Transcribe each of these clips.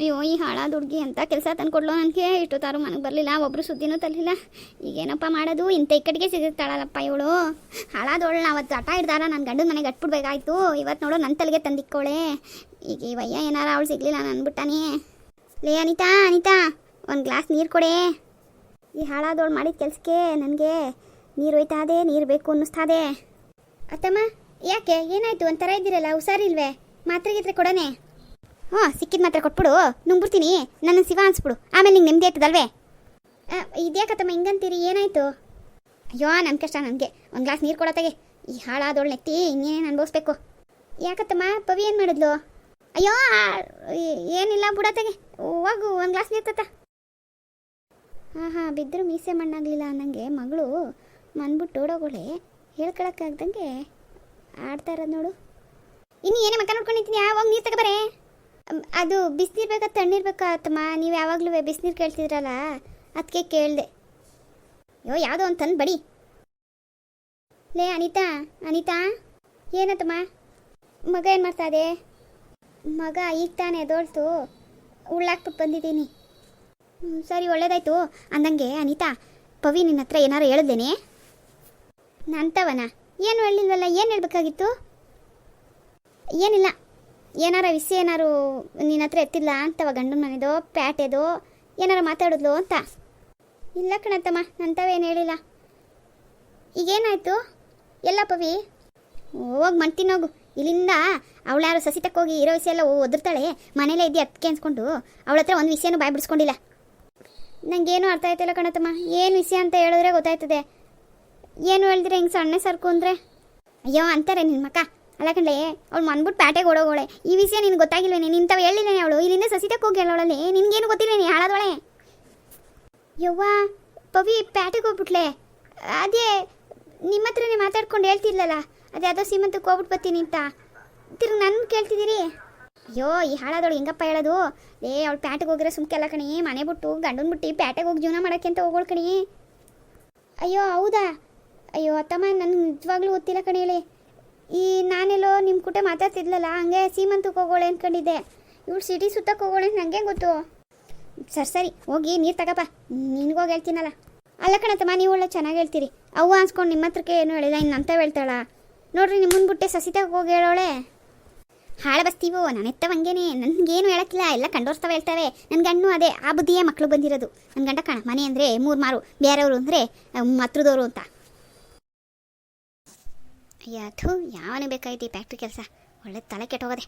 ಅಯ್ಯೋ, ಈ ಹಾಳಾದ ಹುಡುಗಿ ಅಂತ ಕೆಲಸ ತಂದ್ಕೊಡ್ಲು ನನಗೆ ಇಷ್ಟು ತಾರು ಮನೆಗೆ ಬರಲಿಲ್ಲ ಒಬ್ಬರು ಸುದ್ದಿನೂ ತರಲಿಲ್ಲ. ಈಗೇನಪ್ಪ ಮಾಡೋದು? ಇಂಥ ಇಕ್ಕಟ್ಟಿಗೆ ಸಿಗುತ್ತಾಳಲ್ಲಪ್ಪ ಇವಳು. ಹಾಳಾದವಳು ಅವತ್ತು ಹಠ ಹಿಡ್ದಾರ ನನ್ನ ಗಂಡನ ಮನೆಗೆ ಅಟ್ಬಿಡ್ಬೇಕಾಯ್ತು. ಇವತ್ತು ನೋಡು ನನ್ನ ತಲೆಗೆ ತಂದಿಕ್ಕೋಳೆ. ಈಗ ಈ ವಯ್ಯ ಏನಾರ ಅವಳು ಸಿಗಲಿಲ್ಲ ನಾನು ಅಂದ್ಬಿಟ್ಟಾನೆ ಲೇ, ಅನಿತಾ ಅನಿತಾ, ಒಂದು ಗ್ಲಾಸ್ ನೀರು ಕೊಡೆ. ಈ ಹಾಳಾದವಳು ಮಾಡಿದ ಕೆಲಸಕ್ಕೆ ನನಗೆ ನೀರು ಒಯ್ತಾದೆ ನೀರು ಬೇಕು ಅನ್ನಿಸ್ತಾದೆ. ಅತ್ತಮ್ಮ, ಯಾಕೆ? ಏನಾಯ್ತು? ಒಂಥರ ಇದ್ದೀರಲ್ಲ, ಹುಷಾರಿಲ್ವೇ? ಮಾತ್ರೆ ಗೀತ್ರೆ ಕೊಡನೆ? ಹ್ಞೂ, ಸಿಕ್ಕಿದ ಮಾತ್ರ ಕೊಟ್ಬಿಡು. ನುಂಗ್ಬಿಡ್ತೀನಿ. ನನ್ನ ಶಿವ ಅನ್ಸ್ಬಿಡು. ಆಮೇಲೆ ನಿಂಗೆ ನೆಮ್ಮದಿ ಆಯ್ತದಲ್ವೇ ಇದ್ಯಾಕತ್ತಮ್ಮ ಹಿಂಗಂತೀರಿ? ಏನಾಯ್ತು? ಅಯ್ಯೋ ನನ್ನ ಕಷ್ಟ ನನಗೆ. ಒಂದು ಗ್ಲಾಸ್ ನೀರು ಕೊಡತ್ತಾಗೆ ಈ ಹಾಳಾದೋಳು ನೆತ್ತಿ ಇನ್ನೇನೇನು ಅನ್ಭವಿಸ್ಬೇಕು. ಯಾಕತ್ತಮ್ಮ, ಪವಿ ಏನು ಮಾಡಿದ್ಲು? ಅಯ್ಯೋ ಏನಿಲ್ಲ ಬಿಡತ್ತಾಗೆ ಹೋಗು, ಒಂದು ಗ್ಲಾಸ್ ನೀರು ತತ್ತ ಹಾಂ ಹಾಂ ಬಿದ್ದರೂ ಮೀಸೆ ಮಣ್ಣಾಗಲಿಲ್ಲ ಅನ್ನಂಗೆ ಮಗಳು ಮನ್ಬಿಟ್ಟು ಓಡೋಗೋಳೆ. ಹೇಳ್ಕೊಳಕ್ಕಾಗ್ದಂಗೆ ಆಡ್ತಾ ಇರೋದು ನೋಡು. ಇನ್ನು ಏನೇ ಮಕ್ಕ ನೋಡ್ಕೊಂಡಿದ್ದೀನಿ ಯಾವಾಗ ನೀರು ತಗೋಬರೇ ಅದು ಬಿಸಿನೀರು ಬೇಕಾ, ತಣ್ಣೀರು ಬೇಕಾ ಅತ್ತಮ್ಮ? ನೀವು ಯಾವಾಗಲೂ ಬಿಸಿನೀರು ಕೇಳ್ತಿದ್ರಲ್ಲ? ಅದಕ್ಕೆ ಕೇಳಿದೆ. ಯೋ, ಯಾವುದೋ ಒಂದು ತಂದು ಬಡಿ. ಲೇ, ಅನಿತಾ ಅನಿತಾ, ಏನತ್ತಮ್ಮ? ಮಗ ಏನು ಮಾಡ್ತಾ ಇದೆ? ಮಗ ಈಗ ತಾನೇ ಎದೋಳ್ತು. ಉಳ್ಳಾಕ್ಬಿಟ್ಟು ಬಂದಿದ್ದೀನಿ. ಸರಿ, ಒಳ್ಳೇದಾಯ್ತು. ಅಂದಂಗೆ, ಅನಿತಾ, ಪವಿ ನಿನ್ನ ಹತ್ರ ಏನಾರು ಹೇಳಿದ್ದೇನೆ ನಂತವನ? ಏನು ಹೇಳಿಲ್ವಲ್ಲ ಏನು ಹೇಳ್ಬೇಕಾಗಿತ್ತು? ಏನಿಲ್ಲ. ಏನಾರ ವಿಷಯ ಏನಾರು ನಿನ್ನ ಹತ್ರ ಎತ್ತಿಲ್ಲ ಅಂತವ ಗಂಡನ ಮನೆದೋ, ಪ್ಯಾಟೆದೋ, ಏನಾರ ಮಾತಾಡಿದ್ಲು ಅಂತ. ಇಲ್ಲ ಕಣತ್ತಮ್ಮ ನಂತವೇನು ಹೇಳಿಲ್ಲ. ಈಗೇನಾಯ್ತು? ಎಲ್ಲ ಪವಿ? ಹೋಗಿ ಹೋಗು. ಇಲ್ಲಿಂದ ಅವಳ್ಯಾರು ಸಸಿ ಹೋಗಿ ಇರೋ ವಿಷಯ ಎಲ್ಲ ಒದರ್ತಾಳೆ ಮನೇಲೇ ಇದ್ದು ಅದಕ್ಕೆ ಅನ್ಸ್ಕೊಂಡು ಅವಳ ಹತ್ರ ಒಂದು ವಿಷಯನೂ ಬಾಯ್ ಬಿಡಿಸ್ಕೊಂಡಿಲ್ಲ. ನಂಗೇನು ಅರ್ಥ ಆಯ್ತಿಲ್ಲ ಕಣತಮ್ಮ ಏನು ವಿಷಯ ಅಂತ ಹೇಳಿದ್ರೆ ಗೊತ್ತಾಯ್ತದೆ. ಏನು ಹೇಳಿದ್ರೆ ಹಿಂಗೆ ಸಣ್ಣ ಸರ್ಕು ಅಂದರೆ? ಅಯ್ಯೋ ಅಂತಾರೆ ನಿನ್ನ ಮಕ್ಕ. ಅಲ್ಲ ಅವ್ಳು ಮನ್ಬಿಟ್ಟು ಪ್ಯಾಟೆಗೆ ಓಡೋಗೋಳೆ. ಈ ವಿಷಯ ನಿನ್ಗೆ ಗೊತ್ತಾಗಿಲ್ವೇನೆ? ನಿಂತವ ಹೇಳಿಲ್ವೇನೆ ಅವಳು. ಇಲ್ಲಿಂದ ಸಸಿತಕ್ಕೆ ಹೋಗಿ ಹೇಳೋಳಲ್ಲಿ ನಿನ್ಗೇನು ಗೊತ್ತಿಲ್ವೇನೆ? ಹಾಳಾದವಳೆ. ಯವ್ವ, ಪವಿ ಪ್ಯಾಟೆಗೆ ಹೋಗ್ಬಿಟ್ಲೆ. ಅದೇ, ನಿಮ್ಮ ಹತ್ರನೇ ಮಾತಾಡ್ಕೊಂಡು ಹೇಳ್ತಿರ್ಲಲ್ಲ ಅದೇ, ಅದೋ ಸೀಮಂತಕ್ಕೆ ಹೋಗ್ಬಿಟ್ಟು ಬರ್ತೀನಿ ಅಂತ. ತಿರ್ಗಿ ನನ್ನ ಕೇಳ್ತಿದ್ದೀರಿ? ಅಯ್ಯೋ, ಈ ಹಾಳಾದವಳು ಹೆಂಗಪ್ಪ ಹೇಳೋದು? ಲೇ, ಅವಳು ಪ್ಯಾಟಿಗೆ ಹೋಗಿರೋ ಸುಮ್ಕೆಲ್ಲ ಕಣಿ. ಮನೆ ಬಿಟ್ಟು ಗಂಡನ ಬಿಟ್ಟು ಪ್ಯಾಟೆಗೆ ಹೋಗಿ ಜೀವನ ಮಾಡೋಕ್ಕೆ ಅಂತ ಹೋಗೋಳು ಕಣಿ. ಅಯ್ಯೋ, ಹೌದಾ? ಅಯ್ಯೋ, ಅತ್ತಮ್ಮ, ನನಗೆ ನಿಜವಾಗ್ಲೂ ಗೊತ್ತಿಲ್ಲ ಕಣಿ ಹೇಳಿ. ಈ ನಾನೆಲ್ಲೋ ನಿಮ್ಮ ಕೂಟ ಮಾತಾಡ್ತಿದ್ಲಲ್ಲ, ಹಂಗೆ ಸೀಮಂತಕ್ಕೆ ಹೋಗೋಳೆ ಅಂದ್ಕೊಂಡಿದ್ದೆ ಇವಳು ಸಿಟಿ ಸುತ್ತಕ್ಕೆ ಹೋಗೋಳೆ ಅಂತ ನನಗೆ ಗೊತ್ತು? ಸರಿ ಸರಿ, ಹೋಗಿ, ನೀರು ತಗಪ್ಪ. ನಿನಗೋಗಿ ಹೇಳ್ತೀನಲ್ಲ. ಅಲ್ಲ ಕಣತಮ್ಮ ನೀವು ಒಳ್ಳೆ ಚೆನ್ನಾಗಿ ಹೇಳ್ತೀರಿ. ಅವ್ವ ಅನ್ಸ್ಕೊಂಡು ನಿಮ್ಮ ಹತ್ರಕ್ಕೆ ಏನು ಹೇಳಿದ ಇನ್ನು ಅಂತ ಹೇಳ್ತಾಳ. ನೋಡ್ರಿ ನಿಮ್ಮನ್ನ ಬಿಟ್ಟೆ ಸಸಿತಾಗ ಹೋಗಿ ಹೇಳೋಳೆ. ಹಾಳ ಬಸ್ತೀವೋ, ನಾನು ಎತ್ತವಂಗೇನೆ ನನಗೇನು ಹೇಳಕ್ಕಿಲ್ಲ, ಎಲ್ಲ ಕಂಡೋರ್ಸ್ತಾವೆ ಹೇಳ್ತಾರೆ ನನ್ನ ಗಂಡು ಅದೇ, ಆ ಬುದ್ಧಿಯೇ ಮಕ್ಕಳು ಬಂದಿರೋದು. ನನ್ನ ಗಂಡ ಕಣ, ಮನೆ ಅಂದರೆ ಮೂರು ಮಾರು, ಬೇರೆಯವರು ಅಂದರೆ ಹತ್ರದವರು ಅಂತ. ಅಯ್ಯ ಥೂ ಯಾವನೇ ಬೇಕಾಯ್ತು ಈ ಫ್ಯಾಕ್ಟ್ರಿ ಕೆಲಸ? ಒಳ್ಳೆ ತಲೆ ಕೆಟ್ಟೋಗದೆ.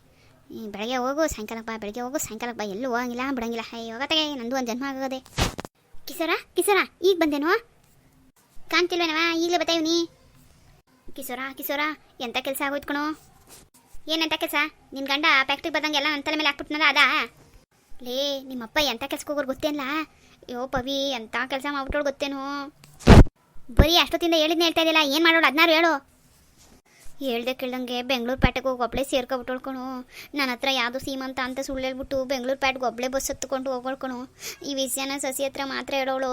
ಈ ಬೆಳಗ್ಗೆ ಹೋಗು ಸಾಯಂಕಾಲಕ್ಕೆ ಬಾ, ಬೆಳಗ್ಗೆ ಹೋಗು ಸಾಯಂಕಾಲಕ್ಕೆ ಬಾ, ಎಲ್ಲೂ ಹೋಗಂಗಿಲ್ಲ, ಬಿಡಂಗಿಲ್ಲ. ಹೋಗತ್ತೆ ನಂದು ಒಂದು ಜನ್ಮ ಆಗೋದೆ. ಕಿಸರ ಕಿಸರ ಈಗ ಬಂದೇನೋ? ಕಾಣ್ತಿಲ್ವೇನವ ಈಗಲೇ ಬತ್ತಾಯಿವ್ನಿ ಕಿಸೋರ ಕಿಸೋರ ಎಂಥ ಕೆಲಸ ಆಗೋಯ್ತು ಕಣೋ? ಏನಂತ ಕೆಲಸ? ನಿನ್ನ ಗಂಡ ಫ್ಯಾಕ್ಟ್ರಿಗೆ ಬಂದಂಗೆಲ್ಲ ನನ್ನ ತಲೆ ಮೇಲೆ ಹಾಕ್ಬಿಟ್ನಲ್ಲ, ಅದಾ? ಲೇ, ನಿಮ್ಮಪ್ಪ ಎಂಥ ಕೆಲ್ಸಕ್ಕೆ ಹೋಗೋರು ಗೊತ್ತೇನಲ್ಲ ಯೋ, ಪವಿ ಎಂಥ ಕೆಲಸ ಮಾಡ್ಬಿಟ್ಟೋಳು ಗೊತ್ತೇನು? ಬರೀ ಅಷ್ಟೊತ್ತಿಂದ ಹೇಳಿದ್ನೇ ಹೇಳ್ತಾ ಇದ್ದಿಲ್ಲ. ಏನು ಮಾಡೋಳು? ಅದನ್ನಾರು ಹೇಳು. ಹೇಳ್ದೆ ಕೇಳ್ದಂಗೆ ಬೆಂಗಳೂರು ಪೇಟೆಗೆ ಹೋಗಿ ಒಬ್ಳೆ ಸೇರ್ಕೊಬಿಟ್ಟೋಳ್ಕೊಣು ನನ್ನ ಹತ್ರ ಯಾವುದು ಸೀಮಂತ ಅಂತ ಸುಳ್ಳು ಹೇಳ್ಬಿಟ್ಟು ಬೆಂಗಳೂರು ಪ್ಯಾಟ್ಗೆ ಒಬ್ಳೆ ಬಸ್ ಹತ್ಕೊಂಡು ಹೋಗೋಳ್ಕೊಣು ಈ ವಿಷಯನ ಸಸಿ ಹತ್ರ ಮಾತ್ರ ಹೇಳೋಳು.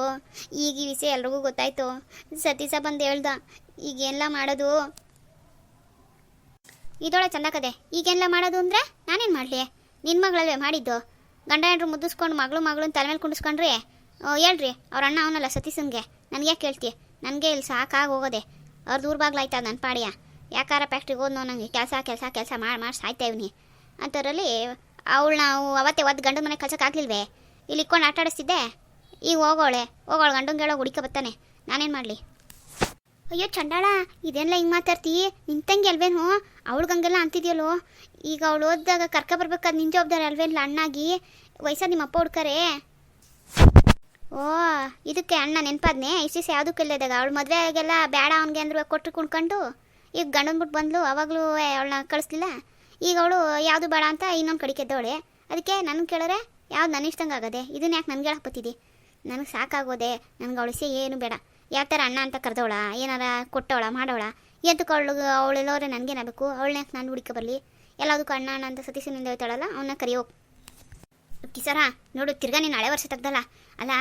ಈಗ ಈ ವಿಷಯ ಎಲ್ರಿಗೂ ಗೊತ್ತಾಯ್ತು. ಸತೀಸ ಬಂದು ಹೇಳ್ದ ಈಗೆಲ್ಲ ಮಾಡೋದು? ಇದೊಳ ಚಂದ ಕದೆ. ಈಗೆಲ್ಲ ಮಾಡೋದು ಅಂದರೆ ನಾನೇನು ಮಾಡಲಿ? ನಿನ್ನ ಮಗಳಲ್ವೇ ಮಾಡಿದ್ದು? ಗಂಡ ಹೆಂಡ್ರು ಮುದ್ದಿಸ್ಕೊಂಡು ಮಗಳು ಮಗಳನ್ನ ತಲೆ ಮೇಲೆ ಕುಂಡಿಸ್ಕೊಂಡ್ರಿ? ಹೇಳ್ರಿ. ಅವ್ರ ಅಣ್ಣ ಅವನಲ್ಲ ಸತೀಸನ್ಗೆ ನನಗೆ ಕೇಳ್ತಿ ನನಗೆ ಇಲ್ಲಿ ಸಾಕಾಗಿ ಹೋಗೋದೆ. ಅವ್ರ ದೂರ ಬಾಗ್ಲಾಯ್ತಾ ನನ್ನ ಪಾಡಿಯ? ಯಾಕಾರ ಫ್ಯಾಕ್ಟ್ರಿಗೆ ಹೋದ್ನೋ ನನಗೆ ಕೆಲಸ ಕೆಲಸ ಕೆಲಸ ಮಾಡಿ ಮಾಡಿ ಸಾಯ್ತೇವ್ನಿ ಅಂಥದ್ರಲ್ಲಿ ಅವಳು ನಾವು ಅವತ್ತೇ ಒದ್ದು ಗಂಡನ ಮನೆ ಕಳ್ಸೋಕ್ಕಾಗ್ಲಿಲ್ವೇ ಇಲ್ಲಿ ಇಕ್ಕೊಂಡು ಆಟ ಈಗ ಹೋಗೋಳೆ. ಹೋಗೋಳು ಗಂಡನ ಹೇಳೋ ಹುಡುಕ ಬರ್ತಾನೆ. ನಾನೇನು ಮಾಡಲಿ? ಅಯ್ಯೋ ಚಂಡಾಳ ಇದೆಲ್ಲ ಹಿಂಗೆ ಮಾತಾಡ್ತಿ? ತಂಗಿ ಅಲ್ವೇನು? ಅವಳಿಗಂಗೆಲ್ಲ ಅಂತಿದೆಯಲ್ಲೋ? ಈಗ ಅವಳು ಓದಿದಾಗ ಕರ್ಕ ಬರ್ಬೇಕಾದ ನಿನ್ನ ಜವಾಬ್ದಾರಿ ಅಲ್ವೇನಿಲ್ಲ ಅಣ್ಣಾಗಿ? ವಯಸ್ಸ ನಿಮ್ಮ ಅಪ್ಪ ಹುಡ್ಕರೆ? ಓ, ಇದಕ್ಕೆ ಅಣ್ಣ ನೆನಪಾದ್ನೆ? ಇಸ್ ಯಾವುದಕ್ಕೂ ಇಲ್ಲದಾಗ ಅವಳು ಮದುವೆಗೆಲ್ಲ ಬೇಡ ಅವನಿಗೆ ಅಂದ್ರೆ ಕೊಟ್ಟರು ಕುಣ್ಕೊಂಡು? ಈಗ ಗಂಡನ ಬಿಟ್ಟು ಬಂದ್ಲು, ಅವಾಗಲೂ ಅವಳನ್ನ ಕಳಿಸ್ಲಿಲ್ಲ. ಈಗ ಅವಳು ಯಾವುದು ಬೇಡ ಅಂತ ಇನ್ನೊಂದು ಕಡೆ ಕೆದ್ದವಳೆ. ಅದಕ್ಕೆ ನನ್ನ ಕೇಳಿದ್ರೆ ಯಾವ್ದು ನನ್ನ ಇಷ್ಟಂಗೆ ಆಗೋದೆ? ಇದನ್ನ ಯಾಕೆ ನನಗೆ ಹೇಳಕ್ಕೆ ಬತ್ತಿದ್ದಿ ನನಗೆ ಸಾಕಾಗೋದೆ, ನನಗೆ ಅವಳಿಸಿ ಏನು ಬೇಡ. ಯಾವ ಥರ ಅಣ್ಣ ಅಂತ ಕರೆದವಳ, ಏನಾರ ಕೊಟ್ಟವಳ ಮಾಡೋಳ ಎದಕ್ಕೆ ಅವಳು ಅವಳೆಲ್ಲೋರೆ ನನಗೇನಾಗಬೇಕು ಅವಳನ್ನ ಯಾಕೆ ನಾನು ಹುಡುಕ ಬರಲಿ? ಎಲ್ಲದಕ್ಕೂ ಅಣ್ಣ ಅಣ್ಣ ಅಂತ ಸತೀಶನಿಂದ ಹೇಳ್ತಾಳಲ್ಲ ಅವನ್ನ ಕರಿಯೋ ಕಿಸರ, ನೋಡು, ತಿರ್ಗಾ ನೀನು ಹಳೆ ವರ್ಷ ತೆಗ್ದಲ್ಲ. ಅಲ್ಲ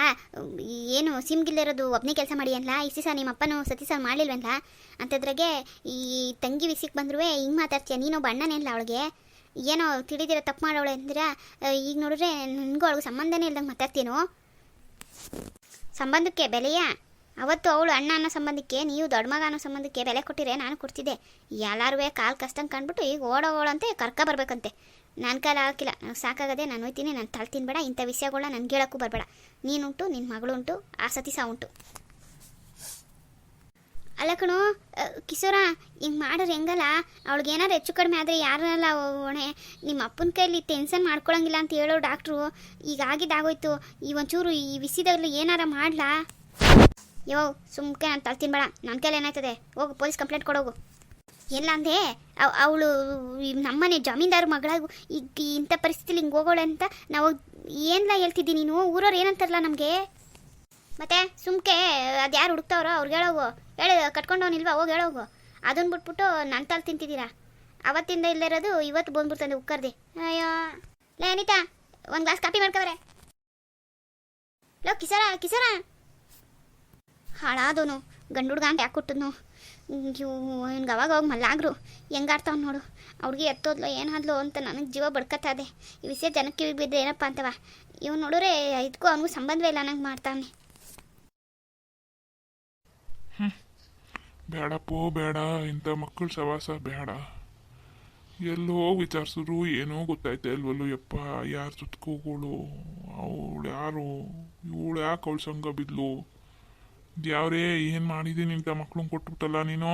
ಏನು ಸಿಮ್ಗಿಲ್ಲಿರೋದು ಒಬ್ಬನೇ ಕೆಲಸ ಮಾಡಿ ಅಲ್ಲ ಇಸಿ ನಿಮ್ಮ ಅಪ್ಪನೂ ಸಹ ಮಾಡಲಿಲ್ವಲ್ಲ ಅಂತದ್ರಾಗೆ ಈ ತಂಗಿ ವಿಸಿಕ್ ಬಂದ್ರು ಹಿಂಗೆ ಮಾತಾಡ್ತೀಯ? ನೀನೊಬ್ಬ ಅಣ್ಣನೇ ಇಲ್ಲ ಅವಳಿಗೆ? ಏನೋ ತಿಳಿದಿರ ತಪ್ಪು ಮಾಡೋಳೆ ಅಂದ್ರೆ? ಈಗ ನೋಡಿದ್ರೆ ನನಗೂ ಅವಳಿಗೆ ಸಂಬಂಧನೇ ಇಲ್ದಂಗೆ ಮಾತಾಡ್ತೀನೋ ಸಂಬಂಧಕ್ಕೆ ಬೆಲೆಯ? ಅವತ್ತು ಅವಳು ಅಣ್ಣ ಅನ್ನೋ ಸಂಬಂಧಕ್ಕೆ, ನೀವು ದೊಡ್ಡ ಮಗ ಅನ್ನೋ ಸಂಬಂಧಕ್ಕೆ ಬೆಲೆ ಕೊಟ್ಟಿರೆ ನಾನು ಕೊಡ್ತಿದ್ದೆ. ಎಲ್ಲರೂ ಕಾಲು ಕಷ್ಟಂಗೆ ಕಂಡ್ಬಿಟ್ಟು ಈಗ ಓಡೋಗೋಳಂತೆ ಕರ್ಕ ಬರ್ಬೇಕಂತೆ ನನ್ನ ಕಾಲ ಹಾಕಿಲ್ಲ. ನನಗೆ ಸಾಕಾಗದೆ ನಾನು ಹೋಯ್ತೀನಿ, ನಾನು ತಳ್ತೀನಿ ಬೇಡ ಇಂಥ ವಿಷಯಗಳನ್ನ ನನಗೆ ಹೇಳೋಕ್ಕೂ ಬರಬೇಡ. ನೀನುಂಟು ನಿನ್ನ ಮಗಳುಂಟು, ಆ ಸತಿ ಸಹ ಉಂಟು. ಅಲ್ಲ ಕಣೋ ಕಿಶೋರ, ಹಿಂಗೆ ಮಾಡೋರು ಹೆಂಗಲ್ಲ? ಅವಳಿಗೆ ಏನಾದ್ರು ಹೆಚ್ಚು ಕಡಿಮೆ ಆದರೆ ಯಾರಲ್ಲ ಹೊಣೆ ನಿಮ್ಮ ಅಪ್ಪನ ಕೈಲಿ ಟೆನ್ಷನ್ ಮಾಡ್ಕೊಳಂಗಿಲ್ಲ ಅಂತ ಹೇಳೋ ಡಾಕ್ಟ್ರು ಈಗ ಆಗಿದ್ದಾಗೋಯ್ತು. ಈ ಒಂಚೂರು ಈ ವಿಸಿದಲ್ಲಿ ಏನಾರ ಮಾಡ್ಲಾ? ಯೋ ಸುಮ್ಕೆ ನಾನು ತಳ್ತೀನಿ ಬೇಡ ನನ್ನ ಕೈಲಿ ಏನಾಯ್ತದೆ? ಹೋಗು, ಪೊಲೀಸ್ ಕಂಪ್ಲೇಂಟ್ ಕೊಡೋಗು. ಎಲ್ಲ ಅಂದೆ ಅವಳು ನಮ್ಮನೆ ಜಮೀನ್ದಾರು ಮಗಳಾಗು ಈಗ ಇಂಥ ಪರಿಸ್ಥಿತಿಲಿ ಹಿಂಗೆ ಹೋಗೋಳೆ ಅಂತ ನಾವು ಏನೆಲ್ಲ ಹೇಳ್ತಿದ್ದೀನಿ ನೀನು? ಊರವ್ರು ಏನಂತಾರಲ್ಲ ನಮಗೆ? ಮತ್ತೆ ಸುಮ್ಕೆ ಅದು ಯಾರು ಹುಡುಕ್ತಾವ್ರೋ ಅವ್ರಿಗೆ ಹೇಳೋಗು. ಹೇಳಿ, ಕಟ್ಕೊಂಡವನಿಲ್ವಾ? ಹೋಗಿ ಹೇಳೋಗು. ಅದನ್ನು ಬಿಟ್ಬಿಟ್ಟು ನನ್ನ ತಲೆ ತಿಂತಿದ್ದೀರಾ? ಅವತ್ತಿಂದ ಇಲ್ಲಿರೋದು ಇವತ್ತು ಬಂದ್ಬಿಡ್ತಂದೆ ಉಕ್ಕರ್ದೆ. ಅಯ್ಯೋ. ಲೇ, ಅನಿತಾ, ಒಂದು ಗ್ಲಾಸ್ ಕಾಫಿ ಮಾಡ್ಕವ್ರೆ. ಲೋ ಕಿಸರ ಕಿಸರ ಹಾಳಾದೋನು. ಗಂಡು ಹುಡುಗ ಅಂತ ಯಾಕೆ ಕೊಟ್ಟದ್ನು. ಇವು ಇವ್ನಿಗೆ ಅವಾಗ ಹೋಗಿ ಮಲ್ಲಾಗ್ರು. ಹೆಂಗಾಡ್ತಾವ್ ನೋಡು. ಅವ್ರಿಗೆ ಎತ್ತೋದ್ಲೋ ಏನಾದ್ಲು ಅಂತ ನನಗೆ ಜೀವ ಬಡ್ಕತ್ತದೆ ಈ ವಿಷಯ ಜನಕ್ಕೆ ಕಿವಿಗೆ ಏನಪ್ಪ ಅಂತವ? ಇವ್ನು ನೋಡಿದ್ರೆ ಇದಕ್ಕೂ ಅವನಿಗೂ ಸಂಬಂಧವೇ ಇಲ್ಲ, ನಂಗೆ ಮಾಡ್ತಾನೆ ಬೇಡಪ್ಪೋ ಬೇಡ ಇಂಥ ಮಕ್ಕಳ ಸವಾಸ ಬೇಡ ಎಲ್ಲೋ ವಿಚಾರಿಸಿದ್ರು ಏನೋ ಗೊತ್ತಾಯ್ತಾ ಇಲ್ವಲ್ಲೋ ಯಪ್ಪ, ಯಾರು ಸುತ್ಕೋಗಳು ಅವಳು ಯಾರು, ಇವಳು ಯಾಕೆ ಅವಳು ಸಂಘ ಬಿದ್ಲು? ಯಾವ್ರೇ ಏನ್ ಮಾಡಿದೀನಿ ಇಂಥ ಮಕ್ಳು ಕೊಟ್ಬಿಟ್ಟಲ್ಲ ನೀನು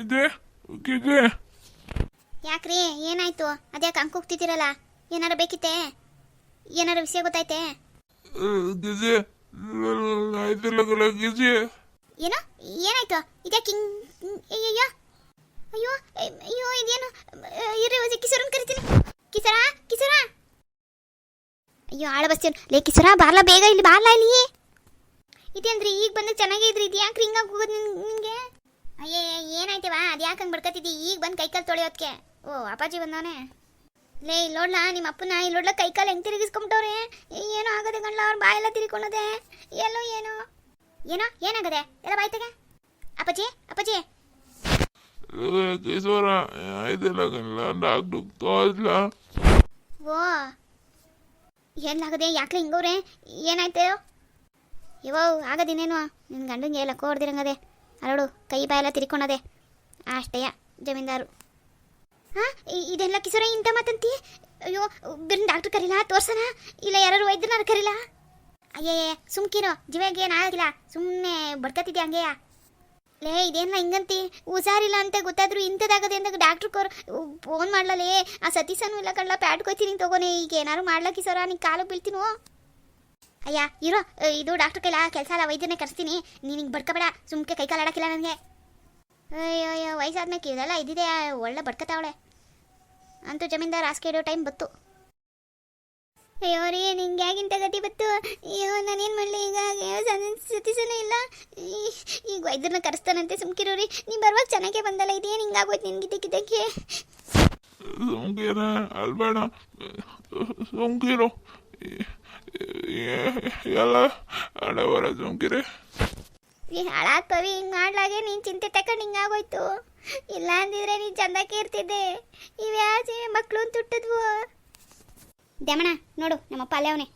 ಇದೆ ಇದೆ ಯಾಕ್ರಿ ಏನಾಯ್ತು ಅದ್ಯಾಕೆ ಅಂಕ ಹೋಗ್ತಿದ್ದೀರಲ್ಲ ಏನಾರ ಬೇಕಿತ್ತೆ ಏನಾರ ವಿಷಯ ಗೊತ್ತಾಯ್ತೆ ಗಿಜೆ ಆಯ್ತಿಲ್ಲ ಗಿಜೆ ಏನೋ ಏನಾಯ್ತು ಇದ್ಯಾಕೆ ಹಿಂಗ್- ಅಯ್ಯಯ್ಯೋ ಅಯ್ಯೋ ಅಯ್- ಅಯ್ಯೋ ಇದೇನು ಇರು ಕಿಸರನ್ ಕರಿತೀನಿ ಕಿಸರ ಕಿಸರ ಅಯ್ಯೋ ಆಳ ಬಸ್ತೀನ್ ಲೇ ಕಿಸರ ಬಾರ್ಲ ಬೇಗ ಇಲ್ಲಿ ಬಾರ್ಲ ಇಲ್ಲಿ. ಇದೇನ್ರಿ ಈಗ ಬಂದ್ರೆ ಚೆನ್ನಾಗೇ ಇದ್ರಿ. ಇದು ಯಾಕೆ ಹಿಂಗಾಗಿ ಹೋಗೋದು ನಿಂಗೆ ಅಯ್ಯೇ ಏನಾಯ್ತವ? ಅದು ಯಾಕೆ ಹಂಗೆ ಬಡ್ಕತ್ತಿದ್ದಿ ಈಗ ಬಂದು ಕೈಕಾಲು ತೊಳೆಯೋದಕ್ಕೆ ಓ ಅಪ್ಪಾಜಿ ಬಂದವನೇ. ಲೇ ಇಲ್ಲೋಡ್ಲ ನಿಮ್ಮ ಅಪ್ಪನ ಇಲ್ಲಿ ನೋಡ್ಲಾ ಕೈಕಾಲು ಹೆಂಗೆ ತಿರುಗಿಸ್ಕೊಂಬಿಟ್ಟವ್ರೆ? ಏನೋ ಆಗದೆ ಗಂಡ್ಲ ಅವ್ರ ಬಾಯೆಲ್ಲ ತಿರ್ಕೊಂಡದೆ. ಎಲ್ಲೋ ಏನೋ. ಏನೋ ಏನಾಗದೆ? ಎಲ್ಲ ಬಾಯ್ತಗೆ ಅಪ್ಪಾಜಿ ಅಪ್ಪಾಜಿ. ಓ ಏನಾಗದೆ ಯಾಕೆ ಹಿಂಗವ್ರೆ ಏನಾಯ್ತು? ಇವೋ ಆಗದಿನೇನು? ನಿನ್ನ ಗಂಡಂಗೆ ಎಲ್ಲ ಕೋಡ್ದಿರಂಗದೆ ಅರಡು ಕೈ ಬಾಯೆಲ್ಲ ತಿರ್ಕೊಂಡದೆ. ಅಷ್ಟೇಯ ಜಮೀನ್ದಾರು. ಹಾ ಇದೆಲ್ಲ ಕಿಸರ ಇಂಥ ಮಾತಂತಿ? ಅಯ್ಯೋ ಬಿರ್ನ ಡಾಕ್ಟ್ರ್ ಕರೀಲ? ತೋರ್ಸನ? ಇಲ್ಲ ಯಾರು ವೈದ್ಯನಾರು ಕರೀಲ? ಅಯ್ಯೇ ಸುಮ್ಕಿರೋ ಜೀವಗೆ ಏನಾಗಿಲ್ಲ ಸುಮ್ಮನೆ ಬಡ್ಕತ್ತಿದ್ದೆ ಹಂಗೆಯ? ಲೇ ಇದೇನಿಲ್ಲ ಹಿಂಗಂತಿ? ಹುಷಾರಿಲ್ಲ ಅಂತ ಗೊತ್ತಾದ್ರು ಇಂಥದ್ದಾಗದೆ ಅಂದಾಗ ಡಾಕ್ಟ್ರ್ ಕೋರ್ ಫೋನ್ ಮಾಡ್ಲಲೇ? ಆ ಸತೀಸನು ಇಲ್ಲ ಕಳ್ಳ ಪ್ಯಾಟ್ ಕೊಯ್ತೀನಿ ತಗೋನೆ ಈಗ ಏನಾರು ಮಾಡ್ಲಕ್ಕಿ ಸರ ನೀನು ಕಾಲು ಬೀಳ್ತೀನೋ? ಅಯ್ಯ, ಇರೋ ಇದು ಡಾಕ್ಟ್ರ್ ಕೈಲ ಕೆಲಸ ಅಲ್ಲ, ವೈದ್ಯನೇ ಕರೆಸ್ತೀನಿ. ನೀನು ಹಿಂಗೆ ಬಡ್ಕಬೇಡ, ಸುಮ್ಕೆ ಕೈ ಕಾಲು ಆಡಕ್ಕಿಲ್ಲ ನನಗೆ. ಅಯ್ಯೋ ವಯಸ್ಸಾದ್ಮೇಲೆ ಇದೆಲ್ಲ ಇದ್ದಿದೆ, ಒಳ್ಳೆ ಬಡ್ಕತಾವಳೆ. ಅಂತೂ ಜಮೀನ್ದಾರ್ ಆಸ್ಕೆ ಇಡೋ ಟೈಮ್ ಬತ್ತು. ಅಯ್ಯೋ ರೀ ನಿಂಗೆ ಯಾಕಿಂತ ಗತಿ ಬತ್ತು ಅಯ್ಯೋ ನಾನೇನು ಮಾಡಲಿ ಈಗ? ಸತೀಸನೂ ಇಲ್ಲ. ಈಗ ವೈದ್ಯರನ್ನ ಕರೆಸ್ತಾನಂತೆ ಸುಮ್ಕಿರೋ ರೀ. ನೀ ಬರುವಾಗ ಚೆನ್ನಾಗೇ ಬಂದಲ್ಲ ಇದೇನು ಹಿಂಗಾಗೋಯ್ತು ನಿನ್ಗಿದ್ದಕ್ಕಿದ್ದಕ್ಕೆ ಸೋಂಕಿರ ಅಲ್ಬೇಡ. ಸೋಂಕಿರು ಎಲ್ಲ ಈ ಹಾಳಾದ ಪವಿ ಹಿಂಗೆ ಮಾಡ್ಲಾಗೆ ನೀನು ಚಿಂತೆ ತಕೊಂಡು ಹಿಂಗಾಗೋಯ್ತು ಇಲ್ಲ ಅಂದಿದ್ರೆ ನೀನು ಚಂದಕ್ಕೆ ಇರ್ತಿದ್ದೆ. ಇವ್ಯಾಜಿ ಮಕ್ಕಳು ಅಂತ ದಮಣ ನೋಡು ನಮ್ಮಪ್ಪ ಅಲ್ಲೇ ಅವನೇ.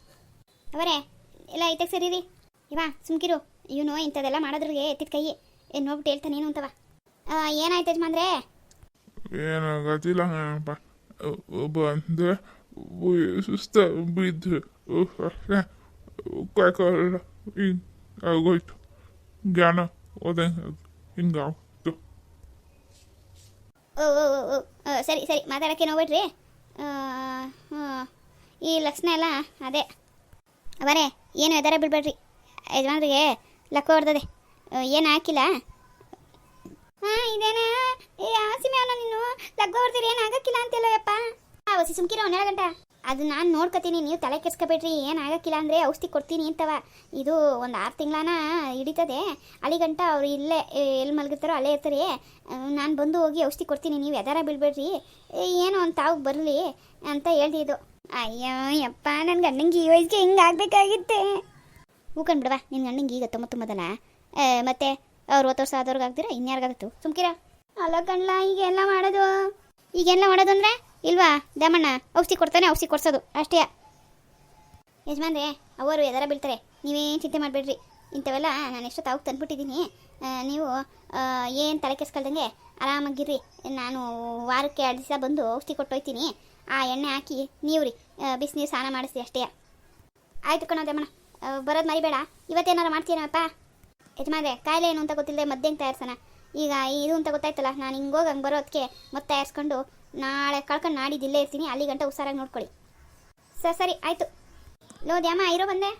ಅವರೇ ಎಲ್ಲ ಐತಕ್ಕೆ ಸರಿ ರೀ? ಇವ ಸುಮ್ಕಿರು. ಇವನು ಇಂಥದ್ದೆಲ್ಲ ಮಾಡೋದ್ರಿಗೆ ಎತ್ತಿದ ಕೈ ಏನು ನೋಡ್ಬಿಟ್ಟು ಹೇಳ್ತಾನೆ ಏನು ಅಂತವ. ಆ, ಏನಾಯ್ತು ಯಜಮಾನ್ರೆ? ಏನು ಗೊತ್ತಿಲ್ಲ ಅಪ್ಪ ಬಂದು ಸುಸ್ತ ಬಿದ್ದು. ಕಾಯ್ಕೊಳ್ಳ ಹಿಂಗೆ ಆಗೋಯ್ತು. ಜ್ಞಾನ ಓದಂಗೆ ಹಿಂಗಾಗ್ತು ಓ ಓ ಓ, ಓ ಸರಿ ಸರಿ ಮಾತಾಡೋಕ್ಕೆ ಆ, ಈ ಲಕ್ಷಣ ಎಲ್ಲ ಅದೇ. ಅವರೇ, ಏನು ಎದಾರ ಬಿಡಬೇಡ್ರಿ. ಯಜಮಾನ್ರಿಗೆ ಲಕ್ಕ ಹೊಡ್ದದೆ. ಏನು ಹಾಕಿಲ್ಲ? ಹಾಂ, ಇದೇನ? ಏ ಆಸಿಮೆ ಅವನ ನೀನು ಲಗ್ಗ ಹೊಡ್ದಿರಿ, ಏನು ಆಗಕ್ಕಿಲ್ಲ ಅಂತೆಲ್ಲ ಯಪ್ಪ. ಹೊಸಿ ಸುಮ್ಕಿರ ಒಂದೆರಡು ಗಂಟ. ಅದು ನಾನು ನೋಡ್ಕೊತೀನಿ, ನೀವು ತಲೆ ಕೆಡ್ಸ್ಕೊಬೇಡ್ರಿ, ಏನು ಆಗಕ್ಕಿಲ್ಲ ಅಂದರೆ ಔಷಧಿ ಕೊಡ್ತೀನಿ ಅಂತವ. ಇದು ಒಂದು ಆರು ತಿಂಗಳನ ಹಿಡಿತದೆ. ಅಲ್ಲಿಗಂಟ ಅವ್ರು ಇಲ್ಲೇ ಎಲ್ಲಿ ಮಲಗಿರ್ತಾರೋ ಅಲ್ಲೇ ಇರ್ತಾರೆ. ನಾನು ಬಂದು ಹೋಗಿ ಔಷಧಿ ಕೊಡ್ತೀನಿ, ನೀವು ಎದಾರ ಬಿಡಬೇಡ್ರಿ. ಏನೋ ಒಂದು ತಾವು ಬರಲಿ ಅಂತ ಹೇಳ್ದಿದ್ದು ಅಯ್ಯೋ ಯಪ್ಪ ನನ್ನ ಗಂಡಂಗೆ ಈ ವಯಸ್ಸಿಗೆ ಹಿಂಗೆ ಆಗಬೇಕಾಗಿತ್ತೆ. ಹೂಕಂಡು ಬಿಡವಾ ನಿನ್ನ ಗಂಡಂಗೆ ಈಗ ತೊಂಬತ್ತೊಂಬತ್ತನ ಮತ್ತೆ ಅವ್ರು ಹತ್ತು ವರ್ಷ ಆದವ್ರಿಗೆ ಆಗ್ದಿರ ಇನ್ಯಾರಿಗಾಗತ್ತು ಸುಮ್ಕಿರ. ಅಲ್ಲ ಕಣ್ಲ ಈಗೆಲ್ಲ ಮಾಡೋದು? ಈಗೆಲ್ಲ ಮಾಡೋದು ಅಂದ್ರೆ? ಇಲ್ವಾ? ದಮಣ್ಣ ಔಷಧಿ ಕೊಡ್ತಾನೆ ಔಷಧಿ ಕೊಡ್ಸೋದು. ಅಷ್ಟೇ. ಯಜಮಾನ್ರೆ ಅವರು ಎದರ ಬೀಳ್ತಾರೆ? ನೀವೇನು ಚಿಂತೆ ಮಾಡಬೇಡ್ರಿ. ಇಂಥವೆಲ್ಲ ನಾನು ಎಷ್ಟೊತ್ತಾಗ ತಂದ್ಬಿಟ್ಟಿದ್ದೀನಿ. ಆ, ನೀವು ಏನು ತಲೆ ಕೆಸ್ಕೊಳ್ದಂಗೆ ಆರಾಮಾಗಿರ್ರಿ. ನಾನು ವಾರಕ್ಕೆ ಎರಡು ದಿವಸ ಬಂದು ಔಷಧಿ ಕೊಟ್ಟೋಯ್ತೀನಿ ಆ ಎಣ್ಣೆ ಹಾಕಿ ನೀವು ರೀ ಬಿಸಿನೀರು ಸ್ನಾನ ಮಾಡಿಸಿ ಅಷ್ಟೇ. ಆಯ್ತು ಕಣೋ ದೇಮಣ್ಣ ಬರೋದು ಮರಿಬೇಡ. ಇವತ್ತೇನಾರು ಮಾಡ್ತೀನಪ್ಪ ಯಜಮಾನ್ರೆ, ಕಾಯಿಲೆ ಏನು ಅಂತ ಗೊತ್ತಿಲ್ಲದೆ ಮದ್ದೆಂಗೆ ತಯಾರಿಸೋಣ. ಈಗ ಇದು ಅಂತ ಗೊತ್ತಾಯ್ತಲ್ಲ, ನಾನು ಹಿಂಗೋಗಿ ಹಂಗೆ ಬರೋದಕ್ಕೆ ಮತ್ತೆ ತಯಾರಿಸ್ಕೊಂಡು ನಾಳೆ ಕಳ್ಕೊಂಡು ನಾಡಿದ್ದು ಇಲ್ಲೇ ಇರ್ತೀನಿ ಅಲ್ಲಿ ಗಂಟ ಹುಷಾರಾಗಿ ನೋಡ್ಕೊಳ್ಳಿ. ಸರ್ ಸರಿ, ಆಯಿತು. ಲೋ ಇರೋ ಬಂದೆ.